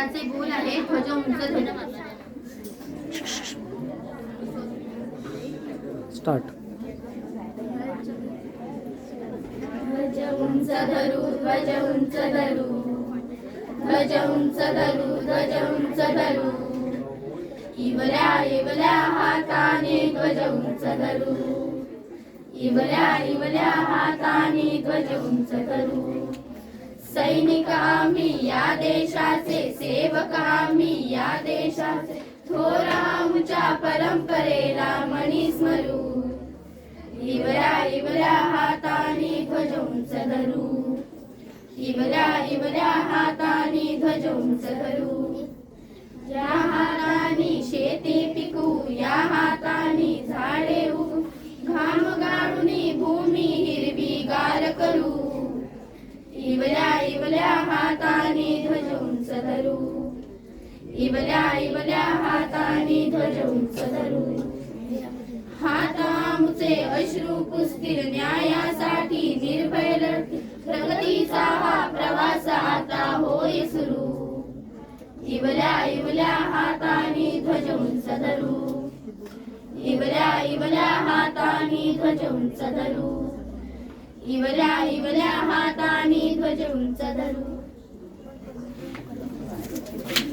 गीताचे बोल आहे ध्वज उंच ध्वज स्टार्ट ध्वज उंच धरू ध्वज उंच धरू. ध्वज उंच धरू ध्वज उंच धरू. इवल्या इवल्या हाताने ध्वज उंच धरू. इवल्या इवल्या हाताने ध्वज उंच धरू. सैनिक आम्ही या देशाचे सेवक आम्ही या देशाचे थोर आमच्या परंपरेला मणी स्मरू. इवल्या इवऱ्या हाताने ध्वज उंच धरू इवल्या इवऱ्या हाताने ध्वज उंच धरू या हाताने शेती पिकू या हाताने झाडे उगू घाम गाळून भूमी हिरवी गार करू. इवल्या इवल्या हाताने ध्वज उंच धरू इवल्या इवल्या हाताने ध्वज उंच धरू हात अश्रू पुसतील न्यायासाठी निर्भय प्रगतीचा हा प्रवास आता होय सुरू. इवल्या इवल्या हाताने ध्वज उंच धरू इवल्या इवल्या हाताने ध्वज उंच धरू इवल्या इवल्या हाताने ध्वज उंच धरू.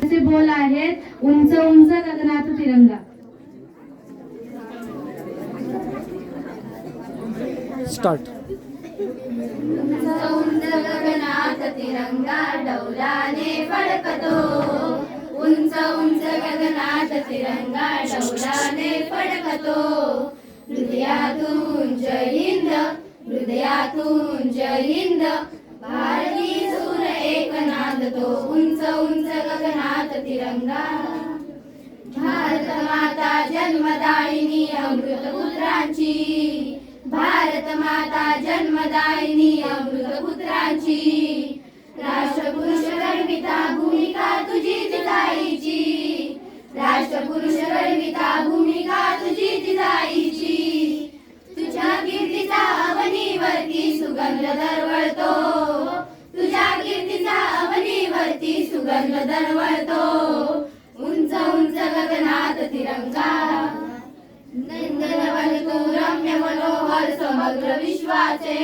असे बोल आहेत उंच उंच गगनात तिरंगा. स्टार्ट उंच उंच गगनात तिरंगा डौलाने फडकतो. उंच उंच गगनात तिरंगा डौलाने फडकतो. हृदयातून जय हिंद हृदयातून जयिंद भारती सूर एक नांदतो उंच उंच गगनात तिरंगा. भारत माता जन्मदायिनी अमृत पुत्रांची भारत माता जन्मदायिनी अमृत पुत्रांची. राष्ट्रपुरुष अवनीवरती सुगंध दरवळतो. उंच उंच गगनात तिरंगा. नंदन तू रम्य मनोहर समग्र विश्वाचे.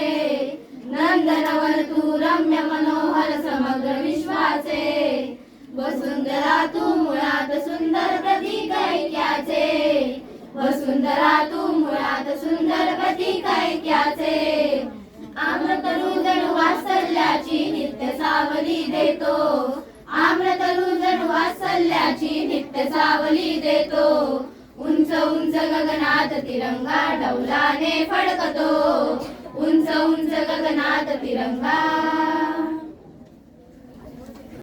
नंदन तू रम्य मनोहर समग्र विश्वाचे. वसुंधरा तू मुळात सुंदर प्रतीक ऐक्याचे. वसुंधरा तू मुळात सुंदर प्रतीक ऐक्याचे. आम्रतरू जणू वासल्या जणू नित्य सावली देतो. उंच उंच गगनात तिरंगा डौलाने फडकतो. उंच उंच गगनात तिरंगा